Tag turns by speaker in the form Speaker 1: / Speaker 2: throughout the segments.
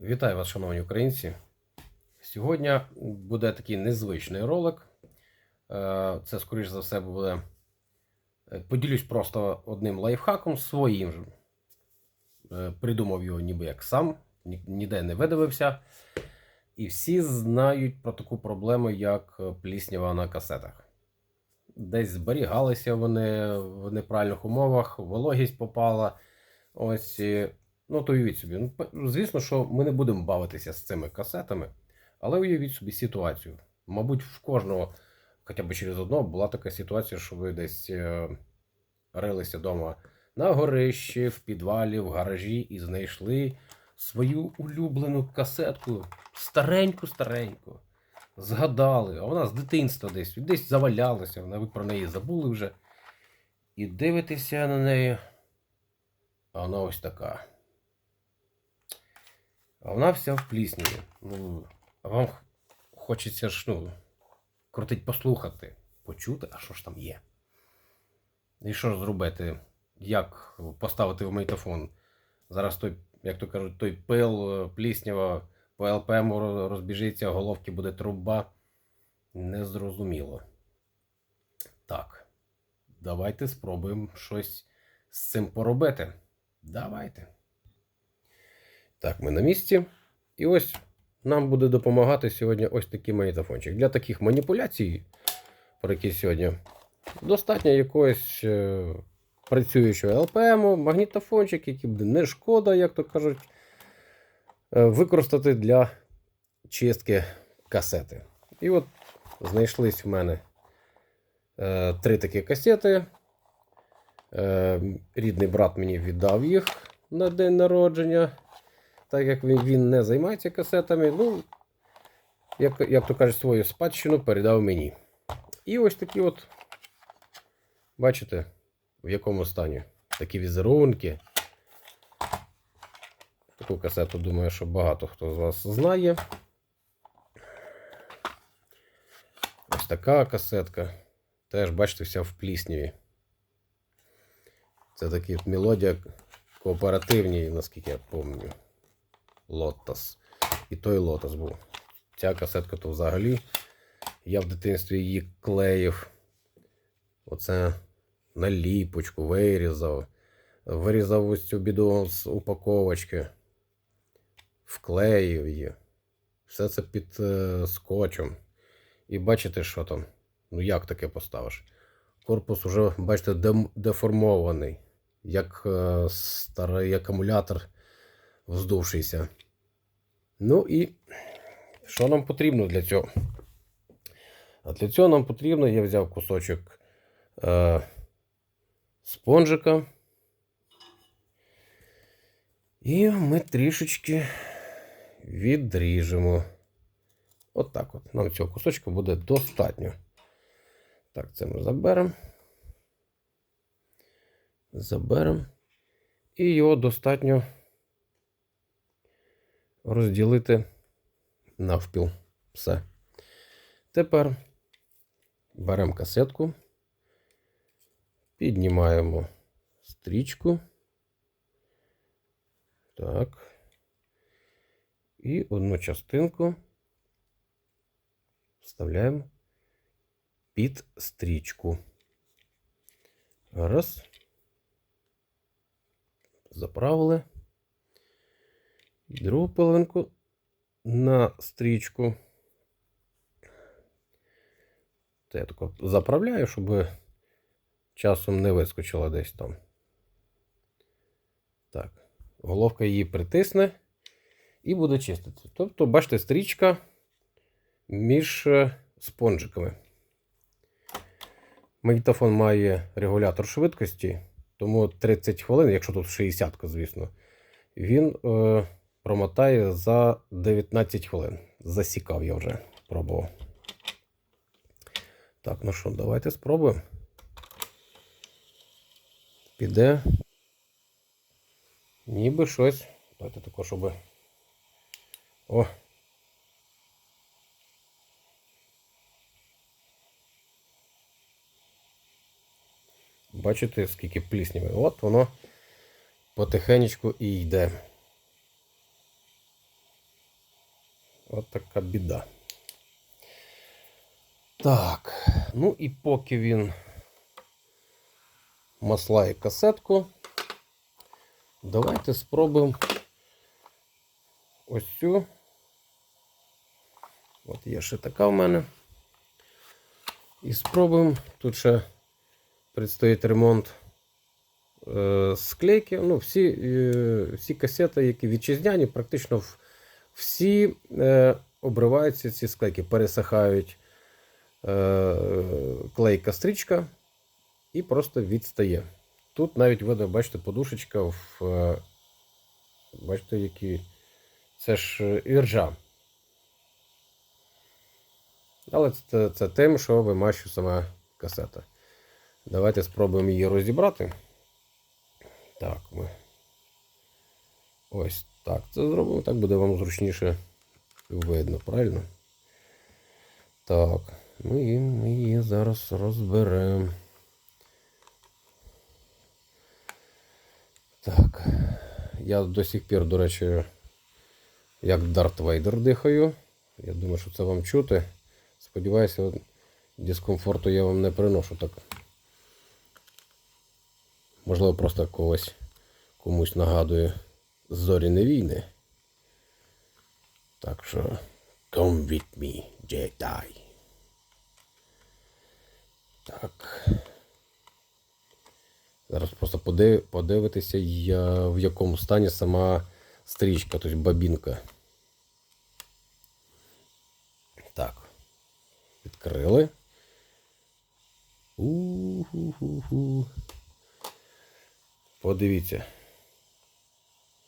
Speaker 1: Вітаю вас, шановні українці. Сьогодні буде такий незвичний ролик. Е, Це, скоріш за все, буде. е, Поділюсь просто одним лайфхаком своїм. Е, Придумав його ніби як сам, ніде не видивився. І всі знають про таку проблему, як пліснява на касетах. Десь зберігалися вони в неправильних умовах, вологість попала. Ось. Ну, то уявіть собі. Ну, звісно, що ми не будемо бавитися з цими касетами, але уявіть собі ситуацію. Мабуть, в кожного, хоча б через одного, була така ситуація, що ви десь е, рилися вдома на горищі, в підвалі, в гаражі і знайшли свою улюблену касетку, стареньку-стареньку. Згадали, а вона з дитинства десь, десь завалялася, вона ви про неї забули вже. І дивитеся на неї, а вона ось така. А вона вся в плісніві. Ну, а вам хочеться ж, ну, крутить послухати, почути, а що ж там є. І що ж зробити? Як поставити в магнітофон? Зараз той, як то кажуть, той пил, е, пліснява по ЛПМ розбіжиться, головки буде труба. Незрозуміло. Так. Давайте спробуємо щось з цим поробити. Давайте. Так, ми на місці. І ось нам буде допомагати сьогодні ось такий магнітофончик. Для таких маніпуляцій, про які сьогодні, достатньо якогось е, працюючого ЛПМ, магнітофончик, який буде не шкода, як то кажуть, е, використати для чистки касети. І от знайшлись в мене е, три такі касети. Рідний брат мені віддав їх на день народження так як він, не займається касетами, ну, як, як то кажуть, свою спадщину передав мені. І ось такі от, бачите, в якому стані такі візерунки. Таку касету, думаю, що багато хто з вас знає. Ось така касетка. Теж, бачите, вся в плісніві. Це такі мелодія кооперативні, наскільки я пам'ятаю. Лотос. І той Лотос був. Ця касетка то взагалі. Я в дитинстві її клеїв. Оце на ліпочку вирізав. Вирізав ось цю біду з упаковочки. Вклеїв її. Все це під е, скотчем. І бачите, що там? Ну як таке поставиш? Корпус уже, бачите, деформований. Як е, старий акумулятор вздувшийся. Ну і що нам потрібно для цього? А для цього нам потрібно, я взяв кусочок е, спонжика. І ми трішечки відріжемо. От так от. Нам цього кусочка буде достатньо. Так, це ми заберемо. Заберемо. І його достатньо розділити навпіл. Все. Тепер беремо касетку, піднімаємо стрічку. Так. І одну частинку вставляємо під стрічку. Раз. Заправили. Другу половинку на стрічку. Це я тако заправляю, щоб часом не вискочила десь там. Так. Головка її притисне і буде чистити. Тобто, бачите, стрічка між е, спонжиками. Магнітофон має регулятор швидкості, тому 30 хвилин, якщо тут 60, звісно, він е, промотає за 19 хвилин. Засікав я вже, пробував. Так, ну що, давайте спробуємо. Піде. Ніби щось. Давайте також, щоб. О! Бачите, скільки пліснями. От воно потихенечку і йде. От така біда. Так, ну і поки він маслає касетку, давайте спробуємо ось цю. От є ще така в мене. І спробуємо. Тут ще предстоїть ремонт е, склейки. Ну, всі, е, всі касети, які вітчизняні, практично в- всі е, обриваються ці склейки, пересихають е, клейка стрічка і просто відстає. Тут навіть видно, бачите, подушечка в. е, Бачите, які. Це ж е, іржа. Але це, це тим, що вимащує сама касета. Давайте спробуємо її розібрати. Так, ми. Ось так це зробимо. Так буде вам зручніше видно, правильно? Так. Ми її зараз розберемо. Так. Я до сих пір, до речі, як Дарт Вейдер дихаю. Я думаю, що це вам чути. Сподіваюся, дискомфорту я вам не приношу так. Можливо, просто когось комусь нагадує зоряні війни. Так що come with me, Jedi. Так. Зараз просто подив, подивитися, я, в якому стані сама стрічка, тобто бабінка. Так. Відкрили. У-ху-ху-ху. Подивіться.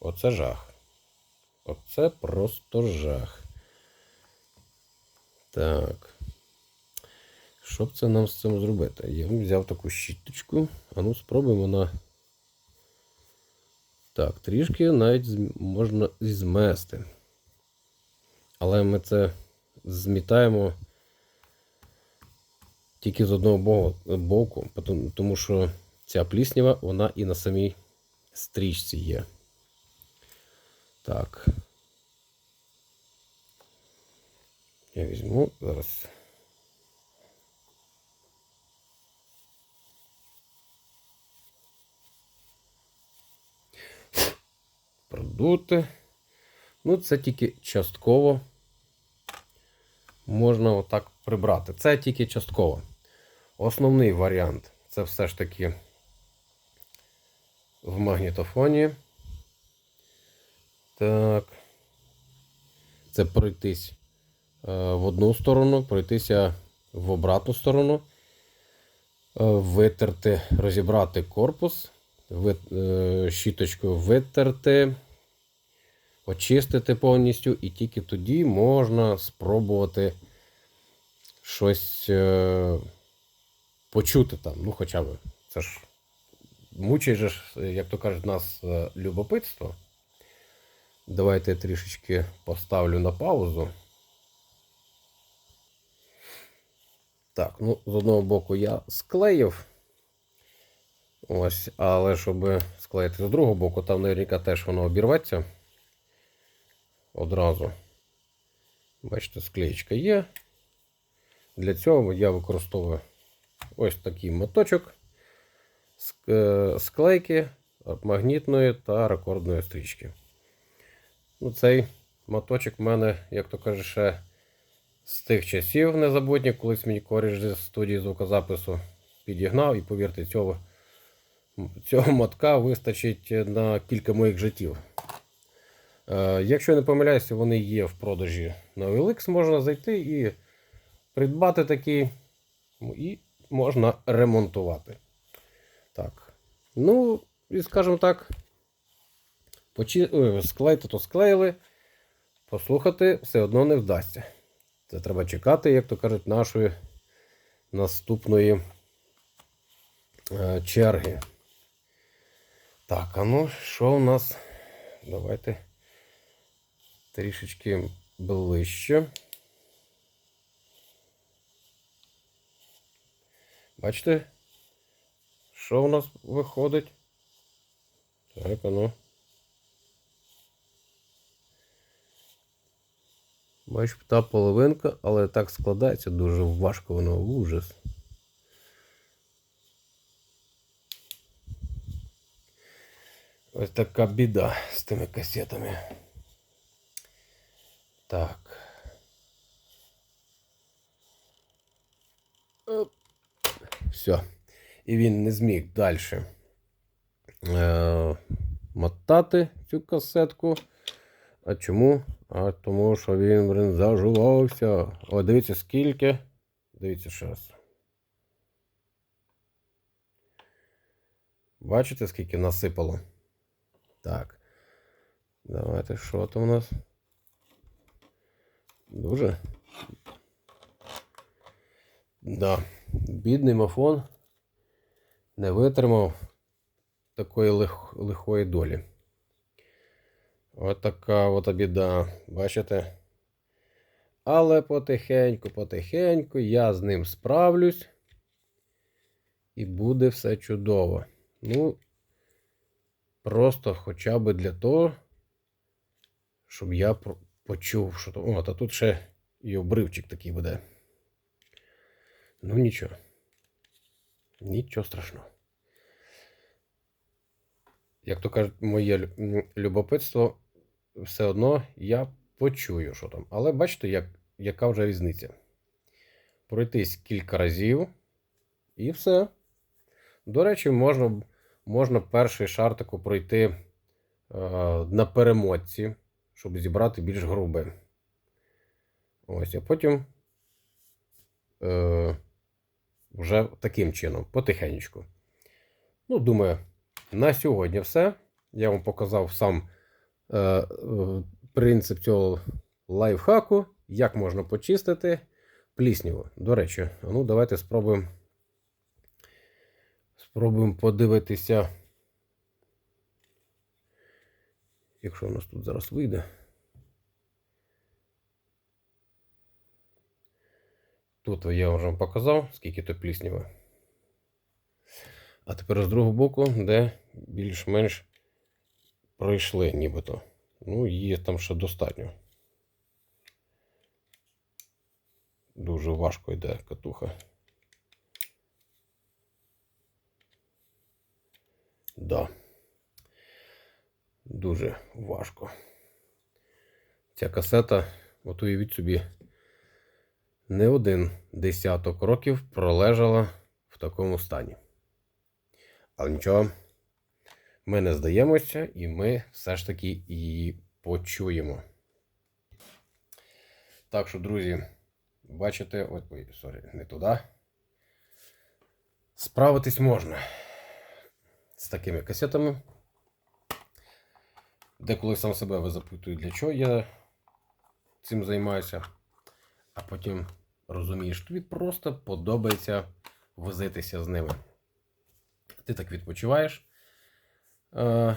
Speaker 1: Оце жах. Оце просто жах. Так. Що б це нам з цим зробити? Я взяв таку щіточку. А ну спробуємо на. Так, трішки навіть можна змести. Але ми це змітаємо тільки з одного боку, тому що ця пліснява, вона і на самій стрічці є. Так. Я візьму зараз. Продути. Ну, це тільки частково можна отак прибрати. Це тільки частково. Основний варіант це все ж таки в магнітофоні. Так. Це пройтись е, в одну сторону, пройтися в обратну сторону, е, витерти, розібрати корпус, е, щіточкою витерти, очистити повністю, і тільки тоді можна спробувати щось почути там. Ну, хоча б це ж мучить як то кажуть, нас любопитство. Давайте я трішечки поставлю на паузу. Так, ну, з одного боку я склеїв. Ось, але щоб склеїти з другого боку, там наверняка теж воно обірветься одразу. Бачите, склеєчка є. Для цього я використовую ось такий моточок е, склейки магнітної та рекордної стрічки. Ну, цей моточок в мене, як то каже, ще з тих часів незабутніх, колись мені коріш зі студії звукозапису підігнав, і повірте, цього, цього мотка вистачить на кілька моїх життів. Е, якщо не помиляюся, вони є в продажі на OLX, можна зайти і придбати такий, і можна ремонтувати. Так. Ну, і скажімо так, почи... Склеїти, то склеїли. Послухати все одно не вдасться. Це треба чекати, як то кажуть, нашої наступної е, черги. Так, а ну, що у нас? Давайте трішечки ближче. Бачите, що у нас виходить? Так, а ну. Бачиш, та половинка, але так складається дуже важко воно ужас. Ось така біда з тими касетами. Так. Оп. Все. І він не зміг далі е- мотати цю касетку. А чому? А тому що він блин, зажувався. О, дивіться скільки. Дивіться ще. Бачите, скільки насипало? Так. Давайте, що там у нас? Дуже. Да. Бідний мафон не витримав такої лих... лихої долі. От така от біда, бачите? Але потихеньку, потихеньку я з ним справлюсь. І буде все чудово. Ну, просто хоча б для того, щоб я почув, що то. О, та тут ще і обривчик такий буде. Ну нічого. Нічого страшного. Як то кажуть, моє любопитство, все одно я почую, що там. Але бачите, як, яка вже різниця. Пройтись кілька разів і все. До речі, можна, можна перший шар таку пройти е, на перемотці, щоб зібрати більш грубе. Ось, а потім е, вже таким чином, потихеньку. Ну, думаю, на сьогодні все. Я вам показав сам е, е, принцип цього лайфхаку, як можна почистити плісняву. До речі, ну давайте спробуємо. Спробуємо подивитися. Якщо у нас тут зараз вийде. Тут я вже вам показав, скільки тут пліснява. А тепер з другого боку, де більш-менш пройшли нібито. Ну, її там ще достатньо. Дуже важко йде катуха. Да. Дуже важко. Ця касета, от уявіть собі, не один десяток років пролежала в такому стані. Але нічого, ми не здаємося, і ми все ж таки її почуємо. Так що, друзі, бачите, ой, ой, сорі, не туди. Справитись можна з такими касетами. Деколи сам себе запитую, для чого я цим займаюся, а потім розумієш, тобі просто подобається возитися з ними. Ти так відпочиваєш, е,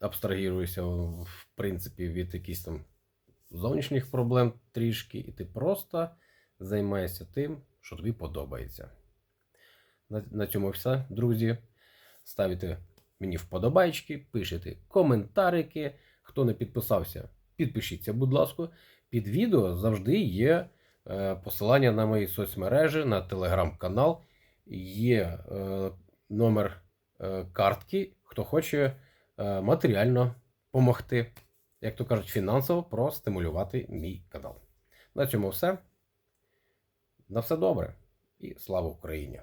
Speaker 1: абстрагіруєшся, в принципі, від якихось там зовнішніх проблем трішки, і ти просто займаєшся тим, що тобі подобається. На, на цьому все, друзі. Ставите мені вподобайки, пишете коментарики. Хто не підписався, підпишіться, будь ласка. Під відео завжди є е, посилання на мої соцмережі, на телеграм-канал. Є е, номер картки, хто хоче е, матеріально допомогти, як то кажуть, фінансово простимулювати мій канал. На цьому все. На все добре і слава Україні!